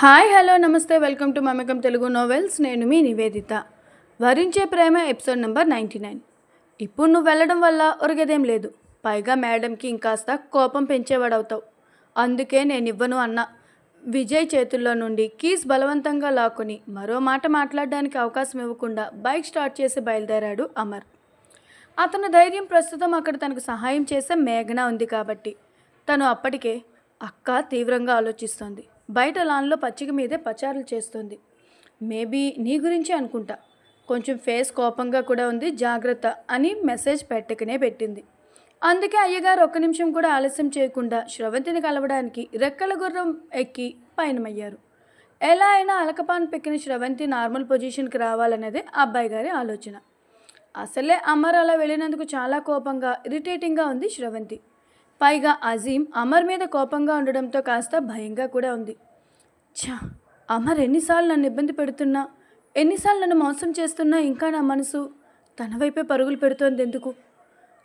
Hi hello నమస్తే welcome to Mamakam Telugu novels. నేను మీ నివేదిత. వరించే ప్రేమ ఎపిసోడ్ నెంబర్ నైంటీ నైన్. ఇప్పుడు నువ్వు వెళ్ళడం వల్ల ఒరిగేదేం లేదు. పైగా మేడంకి ఇంకాస్త కోపం పెంచేవాడవుతావు. అందుకే నేను ఇవ్వను అన్న. విజయ్ చేతుల్లో నుండి కీస్ బలవంతంగా లాక్కుని మరో మాట మాట్లాడడానికి అవకాశం ఇవ్వకుండా బైక్ స్టార్ట్ చేసి బయలుదేరాడు అమర్. అతని ధైర్యం ప్రస్తుతం అక్కడ తనకు సహాయం చేసే మేఘన ఉంది కాబట్టి తను అప్పటికే అక్క తీవ్రంగా ఆలోచిస్తోంది. బయట లాన్లో పచ్చిక మీదే పచారులు చేస్తుంది. మేబీ నీ గురించి అనుకుంటా. కొంచెం ఫేస్ కోపంగా కూడా ఉంది జాగ్రత్త అని మెసేజ్ పెట్టకనే పెట్టింది. అందుకే అయ్యగారు ఒక్క నిమిషం కూడా ఆలస్యం చేయకుండా శ్రవంతిని కలవడానికి రెక్కల గుర్రం ఎక్కి పయనమయ్యారు. ఎలా అయినా అలకపాన్ పెక్కిన శ్రవంతి నార్మల్ పొజిషన్కి రావాలనేదే ఆ అబ్బాయి గారి ఆలోచన. అసలే అమర్ అలా వెళ్ళినందుకు చాలా కోపంగా ఇరిటేటింగ్గా ఉంది శ్రవంతి. పైగా అజీం అమర్ మీద కోపంగా ఉండడంతో కాస్త భయంగా కూడా ఉంది. ఛా! అమర్ ఎన్నిసార్లు నన్ను ఇబ్బంది పెడుతున్నా ఎన్నిసార్లు నన్ను మోసం చేస్తున్నా ఇంకా నా మనసు తన వైపే పరుగులు పెడుతోంది ఎందుకు?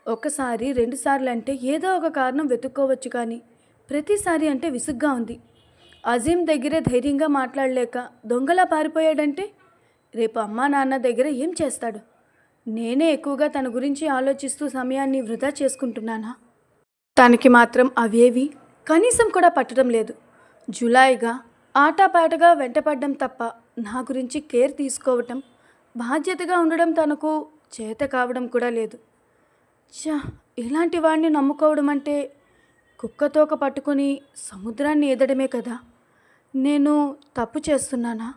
ఒకసారి రెండుసార్లు అంటే ఏదో ఒక కారణం వెతుక్కోవచ్చు కానీ ప్రతిసారి అంటే విసుగ్గా ఉంది. అజీం దగ్గరే ధైర్యంగా మాట్లాడలేక దొంగలా పారిపోయాడంటే రేపు అమ్మా నాన్న దగ్గర ఏం చేస్తాడు? నేనే ఎక్కువగా తన గురించి ఆలోచిస్తూ సమయాన్ని వృధా చేసుకుంటున్నానా? తనకి మాత్రం అవేవి కనీసం కూడా పట్టడం లేదు. జులాయిగా ఆటాపాటగా వెంటపడడం తప్ప నా గురించి కేర్ తీసుకోవటం బాధ్యతగా ఉండడం తనకు చేత కావడం కూడా లేదు. చా ఇలాంటి వాడిని నమ్ముకోవడం అంటే కుక్కతోక పట్టుకొని సముద్రాన్ని ఈదడమే కదా? నేను తప్పు చేస్తున్నానా?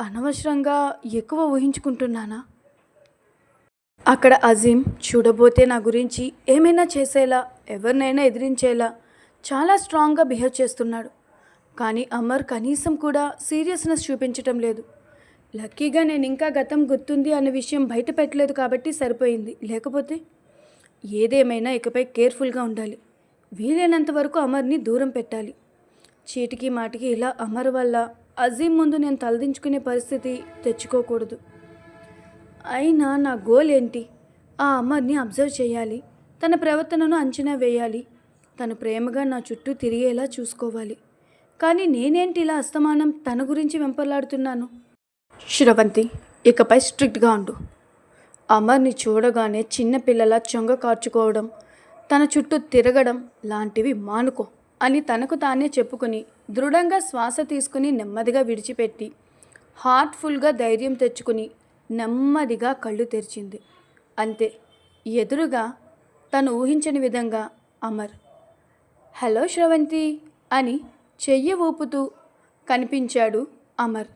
అనవసరంగా ఎక్కువ ఊహించుకుంటున్నానా? అక్కడ అజీం చూడబోతే నా గురించి ఏమైనా చేసేలా ఎవరినైనా ఎదిరించేలా చాలా స్ట్రాంగ్గా బిహేవ్ చేస్తున్నాడు. కానీ అమర్ కనీసం కూడా సీరియస్నెస్ చూపించటం లేదు. లక్కీగా నేను ఇంకా గతం గుర్తుంది అన్న విషయం బయట పెట్టలేదు కాబట్టి సరిపోయింది. లేకపోతే ఏదేమైనా ఇకపై కేర్ఫుల్గా ఉండాలి. వీలైనంత వరకు అమర్ని దూరం పెట్టాలి. చీటికి మాటికి ఇలా అమర్ వల్ల అజీం ముందు నేను తలదించుకునే పరిస్థితి తెచ్చుకోకూడదు. అయినా నా గోల్ ఏంటి? ఆ అమర్ని అబ్జర్వ్ చేయాలి. తన ప్రవర్తనను అంచనా వేయాలి. తను ప్రేమగా నా చుట్టూ తిరిగేలా చూసుకోవాలి. కానీ నేనేంటి ఇలా అస్తమానం తన గురించి వెంపర్లాడుతున్నాను? శ్రవంతి ఇకపై స్ట్రిక్ట్గా ఉండు. అమర్ని చూడగానే చిన్నపిల్లల చొంగ కార్చుకోవడం తన చుట్టూ తిరగడం లాంటివి మానుకో అని తనకు తానే చెప్పుకుని దృఢంగా శ్వాస తీసుకుని నెమ్మదిగా విడిచిపెట్టి హార్ట్ఫుల్గా ధైర్యం తెచ్చుకుని నెమ్మదిగా కళ్ళు తెరిచింది. అంతే. ఎదురుగా తను ఊహించని విధంగా అమర్ హలో శ్రవంతి అని చెయ్యి ఊపుతూ కనిపించాడు అమర్.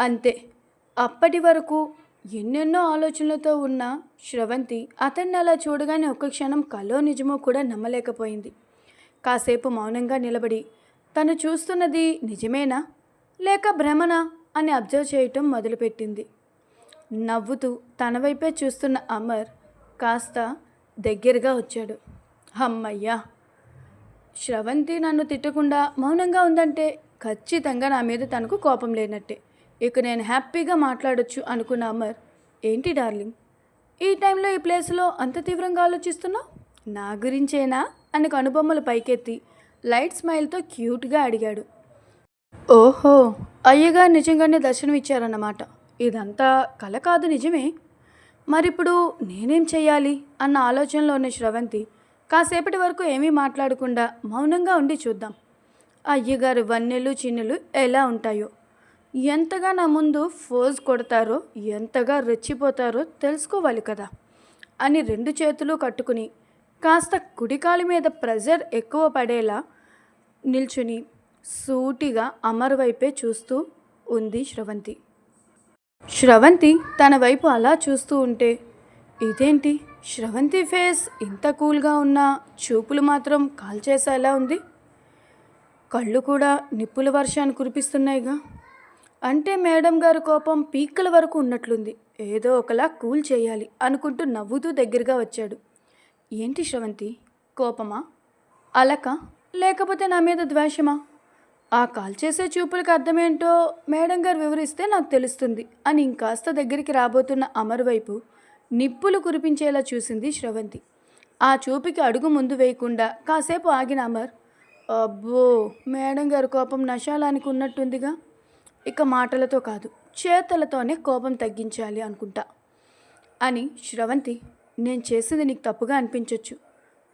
అంతే అప్పటి వరకు ఎన్నెన్నో ఆలోచనలతో ఉన్న శ్రవంతి అతన్ని అలా చూడగానే ఒక్క క్షణం కలో నిజమో కూడా నమ్మలేకపోయింది. కాసేపు మౌనంగా నిలబడి తను చూస్తున్నది నిజమేనా? లేక భ్రమనా? అని అబ్జర్వ్ చేయటం మొదలుపెట్టింది. నవ్వుతూ తన వైపే చూస్తున్న అమర్ కాస్త దగ్గరగా వచ్చాడు. అమ్మయ్యా శ్రవంతి నన్ను తిట్టకుండా మౌనంగా ఉందంటే ఖచ్చితంగా నా మీద తనకు కోపం లేనట్టే. ఇక నేను హ్యాపీగా మాట్లాడొచ్చు అనుకున్న అమర్. ఏంటి డార్లింగ్ ఈ టైంలో ఈ ప్లేస్లో అంత తీవ్రంగా ఆలోచిస్తున్నావు? నా గురించేనా? అని కనుబొమ్మలు పైకెత్తి లైట్ స్మైల్తో క్యూట్గా అడిగాడు. ఓహో అయ్యగారు నిజంగానే దర్శనం ఇచ్చారన్నమాట ఇదంతా కల కాదు నిజమే? మరిప్పుడు నేనేం చేయాలి అన్న ఆలోచనలో ఉన్న శ్రవంతి కాసేపటి వరకు ఏమీ మాట్లాడకుండా మౌనంగా ఉండి చూద్దాం. అయ్యగారు వన్నెలు చిన్నెలు ఎలా ఉంటాయో? ఎంతగా నా ముందు ఫోజ్ కొడతారో ఎంతగా రెచ్చిపోతారో తెలుసుకోవాలి కదా? అని రెండు చేతులు కట్టుకుని కాస్త కుడికాలి మీద ప్రెజర్ ఎక్కువ పడేలా నిల్చుని సూటిగా అమర్ వైపే చూస్తూ ఉంది శ్రవంతి. శ్రవంతి తన వైపు అలా చూస్తూ ఉంటే ఇదేంటి? శ్రవంతి ఫేస్ ఇంత కూల్గా ఉన్నా చూపులు మాత్రం కాల్చేసేలా ఉంది? కళ్ళు కూడా నిప్పుల వర్షాన్ని కురిపిస్తున్నాయిగా. అంటే మేడం గారి కోపం పీక్కల వరకు ఉన్నట్లుంది. ఏదో ఒకలా కూల్ చేయాలి అనుకుంటూ నవ్వుతూ దగ్గరగా వచ్చాడు. ఏంటి శ్రవంతి? కోపమా? అలక? లేకపోతే నా మీద ద్వేషమా? ఆ కాల్ చేసే చూపులకు అర్థమేంటో మేడం గారు వివరిస్తే నాకు తెలుస్తుంది. అని ఇంకాస్త దగ్గరికి రాబోతున్న అమర్ వైపు నిప్పులు కురిపించేలా చూసింది శ్రవంతి. ఆ చూపుకి అడుగు ముందు వేయకుండా కాసేపు ఆగిన అమర్ అబ్బో మేడం గారి కోపం నశాలానికి ఉన్నట్టుందిగా. ఇక మాటలతో కాదు చేతలతోనే కోపం తగ్గించాలి అనుకుంటా అని శ్రవంతి నేను చేసింది నీకు తప్పుగా అనిపించవచ్చు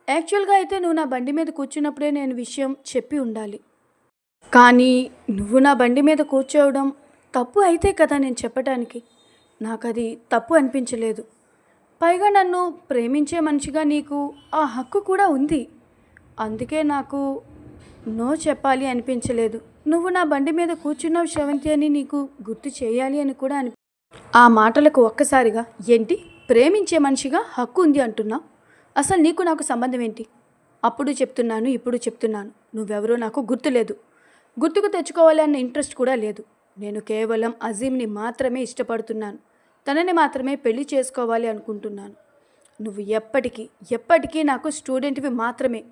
యాక్చువల్గా అయితే నువ్వు నా బండి మీద కూర్చున్నప్పుడే నేను విషయం చెప్పి ఉండాలి. కానీ నువ్వు నా బండి మీద కూర్చోవడం తప్పు అయితే కదా నేను చెప్పటానికి. నాకు అది తప్పు అనిపించలేదు. పైగా నన్ను ప్రేమించే మనిషిగా నీకు ఆ హక్కు కూడా ఉంది. అందుకే నాకు నో చెప్పాలి అనిపించలేదు. నువ్వు నా బండి మీద కూర్చున్నావు శ్రవంతి అని నీకు గుర్తు చేయాలి అని కూడా అని ఆ మాటలకు ఒక్కసారిగా ఏంటి? ప్రేమించే మనిషిగా హక్కు ఉంది అంటున్నా? అసలు నీకు నాకు సంబంధం ఏంటి? అప్పుడు చెప్తున్నాను ఇప్పుడు చెప్తున్నాను. నువ్వెవరో నాకు గుర్తులేదు. గుర్తుకు తెచ్చుకోవాలి అన్న ఇంట్రెస్ట్ కూడా లేదు. నేను కేవలం అజీమ్ని మాత్రమే ఇష్టపడుతున్నాను. తనని మాత్రమే పెళ్ళి చేసుకోవాలి అనుకుంటున్నాను. నువ్వు ఎప్పటికీ ఎప్పటికీ నాకు స్టూడెంట్వి మాత్రమే.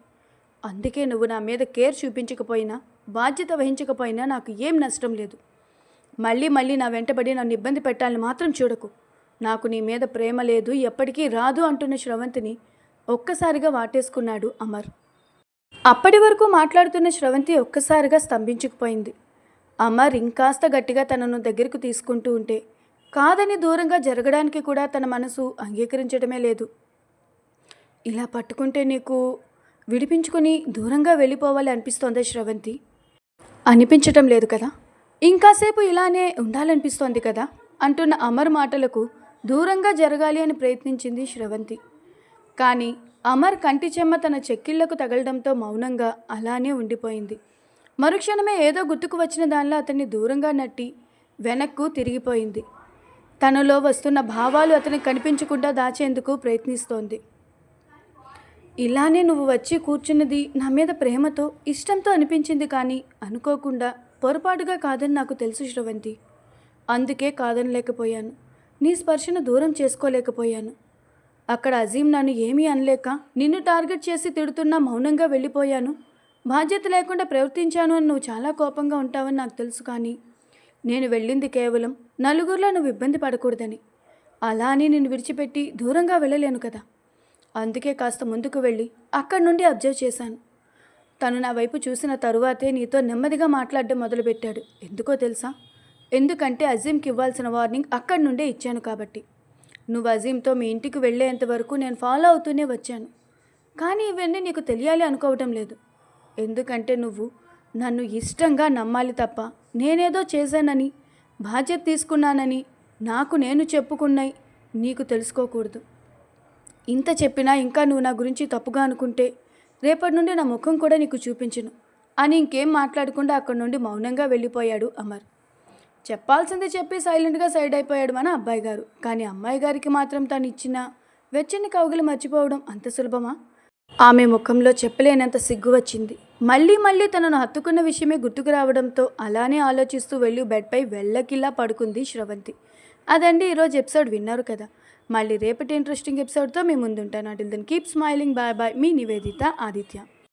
అందుకే నువ్వు నా మీద కేర్ చూపించకపోయినా బాధ్యత వహించకపోయినా నాకు ఏం నష్టం లేదు. మళ్ళీ మళ్ళీ నా వెంటబడి నన్ను ఇబ్బంది పెట్టాలని మాత్రం చూడకు. నాకు నీ మీద ప్రేమ లేదు ఎప్పటికీ రాదు అంటున్న శ్రవంతిని ఒక్కసారిగా వాటేసుకున్నాడు అమర్. అప్పటి వరకు మాట్లాడుతున్న శ్రవంతి ఒక్కసారిగా స్తంభించుకుపోయింది. అమర్ ఇంకాస్త గట్టిగా తనను దగ్గరకు తీసుకుంటూ ఉంటే కాదని దూరంగా జరగడానికి కూడా తన మనసు అంగీకరించడమే లేదు. ఇలా పట్టుకుంటే నీకు విడిపించుకుని దూరంగా వెళ్ళిపోవాలి అనిపిస్తోందా శ్రవంతి. అనిపించటం లేదు కదా? ఇంకాసేపు ఇలానే ఉండాలనిపిస్తోంది కదా? అంటున్న అమర్ మాటలకు దూరంగా జరగాలి అని ప్రయత్నించింది శ్రవంతి. కానీ అమర్ కంటి చెమ్మ తన చెక్కిళ్ళకు తగలడంతో మౌనంగా అలానే ఉండిపోయింది. మరుక్షణమే ఏదో గుర్తుకు వచ్చిన దానిలో అతన్ని దూరంగా నట్టి వెనక్కు తిరిగిపోయింది. తనలో వస్తున్న భావాలు అతనికి కనిపించకుండా దాచేందుకు ప్రయత్నిస్తోంది. ఇలానే నువ్వు వచ్చి కూర్చున్నది నా మీద ప్రేమతో ఇష్టంతో అనిపించింది కానీ అనుకోకుండా పొరపాటుగా కాదని నాకు తెలుసు శ్రవంతి. అందుకే కాదనలేకపోయాను. నీ స్పర్శను దూరం చేసుకోలేకపోయాను. అక్కడ అజీం నన్ను ఏమీ అనలేక నిన్ను టార్గెట్ చేసి తిడుతున్నా మౌనంగా వెళ్ళిపోయాను. బాధ్యత లేకుండా ప్రవర్తించాను అని నువ్వు చాలా కోపంగా ఉంటావని నాకు తెలుసు కానీ నేను వెళ్ళింది కేవలం నలుగురిలో నువ్వు ఇబ్బంది పడకూడదని. అలా అని నిన్ను విడిచిపెట్టి దూరంగా వెళ్ళలేను కదా. అందుకే కాస్త ముందుకు వెళ్ళి అక్కడి నుండి అబ్జర్వ్ చేశాను. తను నా వైపు చూసిన తరువాతే నీతో నెమ్మదిగా మాట్లాడడం మొదలుపెట్టాడు. ఎందుకో తెలుసా? ఎందుకంటే అజీంకి ఇవ్వాల్సిన వార్నింగ్ అక్కడి నుండే ఇచ్చాను కాబట్టి. నువ్వు అజీంతో మీ ఇంటికి వెళ్ళేంత వరకు నేను ఫాలో అవుతూనే వచ్చాను. కానీ ఇవన్నీ నీకు తెలియాలి అనుకోవటం లేదు. ఎందుకంటే నువ్వు నన్ను ఇష్టంగా నమ్మాలి తప్ప నేనేదో చేశానని బాధ్యత తీసుకున్నానని నాకు నేను చెప్పుకున్నాయి నీకు తెలుసుకోకూడదు. ఇంత చెప్పినా ఇంకా నువ్వు నా గురించి తప్పుగా అనుకుంటే రేపటి నుండి నా ముఖం కూడా నీకు చూపించను. అని ఇంకేం మాట్లాడకుండా అక్కడి నుండి మౌనంగా వెళ్ళిపోయాడు అమర్. చెప్పాల్సింది చెప్పి సైలెంట్గా సైడ్ అయిపోయాడు మన అబ్బాయి గారు. కానీ అమ్మాయి గారికి మాత్రం తను ఇచ్చిన వెచ్చని కౌగులు మర్చిపోవడం అంత సులభమా? ఆమె ముఖంలో చెప్పలేనంత సిగ్గు వచ్చింది. మళ్ళీ మళ్ళీ తనను హత్తుకున్న విషయమే గుర్తుకు రావడంతో అలానే ఆలోచిస్తూ వెళ్ళి బెడ్పై వెళ్ళకిలా పడుకుంది శ్రవంతి. అదండి ఈరోజు ఎపిసోడ్ విన్నారు కదా. మళ్ళీ రేపటి ఇంట్రెస్టింగ్ ఎపిసోడ్తో మీ ముందుంటాను. Till then keep smiling bye bye మీ నివేదిత ఆదిత్య.